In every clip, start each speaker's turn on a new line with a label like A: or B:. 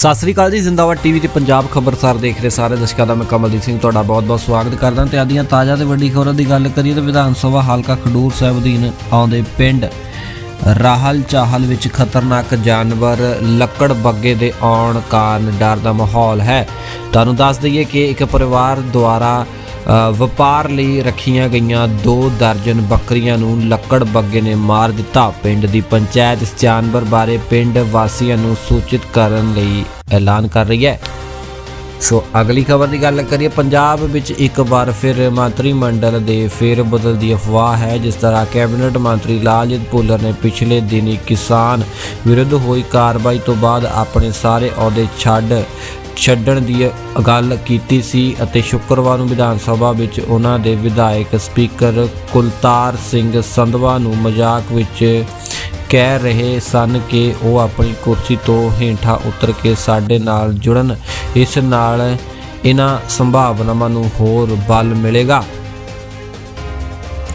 A: ਸਤਿ ਸ੍ਰੀ ਅਕਾਲ ਜੀ, ਜ਼ਿੰਦਾਬਾਦ ਟੀਵੀ ਤੇ ਪੰਜਾਬ ਖਬਰਸਾਰ ਦੇਖ ਰਹੇ ਸਾਰੇ ਦਰਸ਼ਕਾਂ ਦਾ ਮੈਂ ਕਮਲਦੀਪ ਸਿੰਘ ਤੁਹਾਡਾ ਬਹੁਤ-ਬਹੁਤ ਸਵਾਗਤ ਕਰਦਾ ਤੇ ਆਦੀਆਂ ਤਾਜ਼ਾ ਤੇ ਵੱਡੀ ਖਬਰਾਂ ਦੀ ਗੱਲ ਕਰੀਏ ਤਾਂ ਵਿਧਾਨ ਸਭਾ ਹਲਕਾ ਖਡੂਰ ਸਾਹਿਬ ਅਧੀਨ ਆਉਂਦੇ ਪਿੰਡ ਰਾਹਲ ਚਾਹਲ ਵਿੱਚ ਖਤਰਨਾਕ ਜਾਨਵਰ ਲੱਕੜ ਬੱਗੇ ਦੇ ਆਉਣ ਕਾਰਨ ਡਰ ਦਾ ਮਾਹੌਲ ਹੈ। ਤੁਹਾਨੂੰ ਦੱਸ ਦਈਏ ਕਿ ਇੱਕ ਪਰਿਵਾਰ ਦੁਆਰਾ ਵਪਾਰ ਲਈ ਰੱਖੀਆਂ ਗਈਆਂ ਦੋ ਦਰਜਨ ਬੱਕਰੀਆਂ ਨੂੰ ਲੱਕੜ ਬੱਗੇ ਨੇ ਮਾਰ ਦਿੱਤਾ। ਪਿੰਡ ਦੀ ਪੰਚਾਇਤ ਇਸ ਜਾਨਵਰ ਬਾਰੇ ਪਿੰਡ ਵਾਸੀਆਂ ਨੂੰ ਸੂਚਿਤ ਕਰਨ ਲਈ ਐਲਾਨ ਕਰ ਰਹੀ ਹੈ। ਸੋ ਅਗਲੀ ਖਬਰ ਦੀ ਗੱਲ ਕਰੀਏ, ਪੰਜਾਬ ਵਿੱਚ ਇੱਕ ਵਾਰ ਫਿਰ ਮੰਤਰੀ ਮੰਡਲ ਦੇ ਫੇਰ ਬਦਲ ਦੀ ਅਫਵਾਹ ਹੈ, ਜਿਸ ਤਰ੍ਹਾਂ ਕੈਬਨਿਟ ਮੰਤਰੀ ਲਾਲਜੀਤ ਭੁੱਲਰ ਨੇ ਪਿਛਲੇ ਦਿਨੀ ਕਿਸਾਨ ਵਿਰੁੱਧ ਹੋਈ ਕਾਰਵਾਈ ਤੋਂ ਬਾਅਦ ਆਪਣੇ ਸਾਰੇ ਅਹੁਦੇ ਛੱਡ ਛੱਡਣ ਦੀ ਗੱਲ ਕੀਤੀ ਸੀ ਅਤੇ ਸ਼ੁੱਕਰਵਾਰ ਨੂੰ ਵਿਧਾਨ ਸਭਾ ਵਿੱਚ ਉਹਨਾਂ ਦੇ ਵਿਧਾਇਕ ਸਪੀਕਰ ਕੁਲਤਾਰ ਸਿੰਘ ਸੰਧਵਾ ਨੂੰ ਮਜ਼ਾਕ ਵਿੱਚ ਕਹਿ ਰਹੇ ਸਨ ਕਿ ਉਹ ਆਪਣੀ ਕੁਰਸੀ ਤੋਂ ਹੇਠਾਂ ਉਤਰ ਕੇ ਸਾਡੇ ਨਾਲ ਜੁੜਨ, ਇਸ ਨਾਲ ਇਹਨਾਂ ਸੰਭਾਵਨਾਵਾਂ ਨੂੰ ਹੋਰ ਬਲ ਮਿਲੇਗਾ।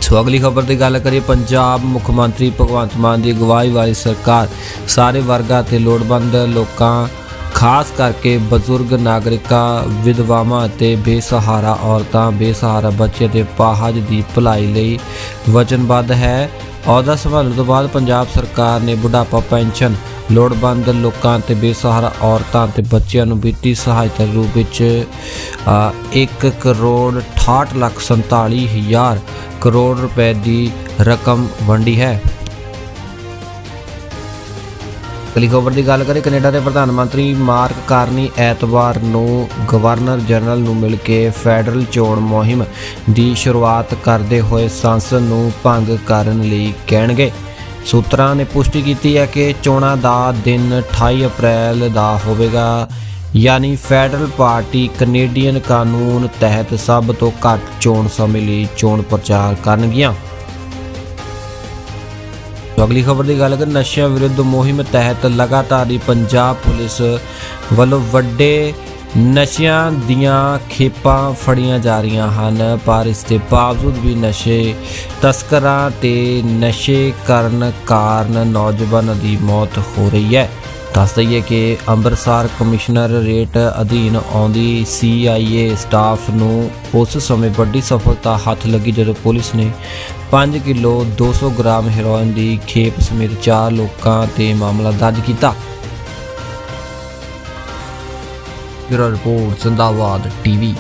A: ਸੋ ਅਗਲੀ ਖਬਰ ਦੀ ਗੱਲ ਕਰੀਏ, ਪੰਜਾਬ ਮੁੱਖ ਮੰਤਰੀ ਭਗਵੰਤ ਮਾਨ ਦੀ ਅਗਵਾਈ ਵਾਲੀ ਸਰਕਾਰ ਸਾਰੇ ਵਰਗਾਂ ਤੇ ਲੋੜਵੰਦ ਲੋਕਾਂ ਖਾਸ ਕਰਕੇ ਬਜ਼ੁਰਗ ਨਾਗਰਿਕਾਂ, ਵਿਧਵਾਵਾਂ ਅਤੇ ਬੇਸਹਾਰਾ ਔਰਤਾਂ, ਬੇਸਹਾਰਾ ਬੱਚੇ ਦੇ ਪਾਹਜ ਦੀ ਭਲਾਈ ਲਈ ਵਚਨਬੱਧ ਹੈ। ਅਹੁਦਾ ਸੰਭਾਲਣ ਤੋਂ ਬਾਅਦ ਪੰਜਾਬ ਸਰਕਾਰ ਨੇ ਬੁਢਾਪਾ ਪੈਨਸ਼ਨ, ਲੋੜਵੰਦ ਲੋਕਾਂ ਤੇ ਬੇਸਹਾਰਾ ਔਰਤਾਂ ਤੇ ਬੱਚਿਆਂ ਨੂੰ ਵਿੱਤੀ ਸਹਾਇਤਾ ਰੂਪ ਵਿੱਚ 1 ਕਰੋੜ 68 ਲੱਖ 47 ਹਜ਼ਾਰ ਕਰੋੜ ਰੁਪਏ ਦੀ ਰਕਮ ਵੰਡੀ ਹੈ। ਅਗਲੀ ਖਬਰ ਦੀ ਗੱਲ ਕਰੀਏ, ਕੈਨੇਡਾ ਦੇ ਪ੍ਰਧਾਨ ਮੰਤਰੀ ਮਾਰਕ ਕਾਰਨੀ ਐਤਵਾਰ ਨੂੰ ਗਵਰਨਰ ਜਨਰਲ ਨੂੰ ਮਿਲ ਕੇ ਫੈਡਰਲ ਚੋਣ ਮੁਹਿੰਮ ਦੀ ਸ਼ੁਰੂਆਤ ਕਰਦੇ ਹੋਏ ਸੰਸਦ ਨੂੰ ਭੰਗ ਕਰਨ ਲਈ ਕਹਿਣਗੇ। ਸੂਤਰਾਂ ਨੇ ਪੁਸ਼ਟੀ ਕੀਤੀ ਹੈ ਕਿ ਚੋਣਾਂ ਦਾ ਦਿਨ 28 ਅਪ੍ਰੈਲ ਦਾ ਹੋਵੇਗਾ, ਯਾਨੀ ਫੈਡਰਲ ਪਾਰਟੀ ਕੈਨੇਡੀਅਨ ਕਾਨੂੰਨ ਤਹਿਤ ਸਭ ਤੋਂ ਘੱਟ ਚੋਣ ਸਮੇਂ ਲਈ ਚੋਣ ਪ੍ਰਚਾਰ ਕਰਨਗੀਆਂ। ਸੋ ਅਗਲੀ ਖਬਰ ਦੀ ਗੱਲ ਕਰ ਨਸ਼ਿਆਂ ਵਿਰੁੱਧ ਮੁਹਿੰਮ ਤਹਿਤ ਲਗਾਤਾਰ ਹੀ ਪੰਜਾਬ ਪੁਲਿਸ ਵੱਲੋਂ ਵੱਡੇ ਨਸ਼ਿਆਂ ਦੀਆਂ ਖੇਪਾਂ ਫੜੀਆਂ ਜਾ ਰਹੀਆਂ ਹਨ, ਪਰ ਇਸ ਦੇ ਬਾਵਜੂਦ ਵੀ ਨਸ਼ੇ ਤਸਕਰਾਂ ਤੇ ਨਸ਼ੇ ਕਰਨ ਕਾਰਨ ਨੌਜਵਾਨਾਂ ਦੀ ਮੌਤ ਹੋ ਰਹੀ ਹੈ। ਦੱਸ ਦਈਏ ਕਿ ਅੰਮ੍ਰਿਤਸਰ ਕਮਿਸ਼ਨਰ ਰੇਟ ਅਧੀਨ ਆਉਂਦੀ ਸੀਆਈਏ ਸਟਾਫ ਨੂੰ ਉਸ ਸਮੇਂ ਵੱਡੀ ਸਫਲਤਾ ਹੱਥ ਲੱਗੀ ਜਦੋਂ ਪੁਲਿਸ ਨੇ 5 ਕਿਲੋ 200 ਗ੍ਰਾਮ ਹੈਰੋਇਨ ਦੀ ਖੇਪ ਸਮੇਤ 4 ਲੋਕਾਂ ਤੇ ਮਾਮਲਾ ਦਰਜ ਕੀਤਾ। Bureau report, Zindabad, TV.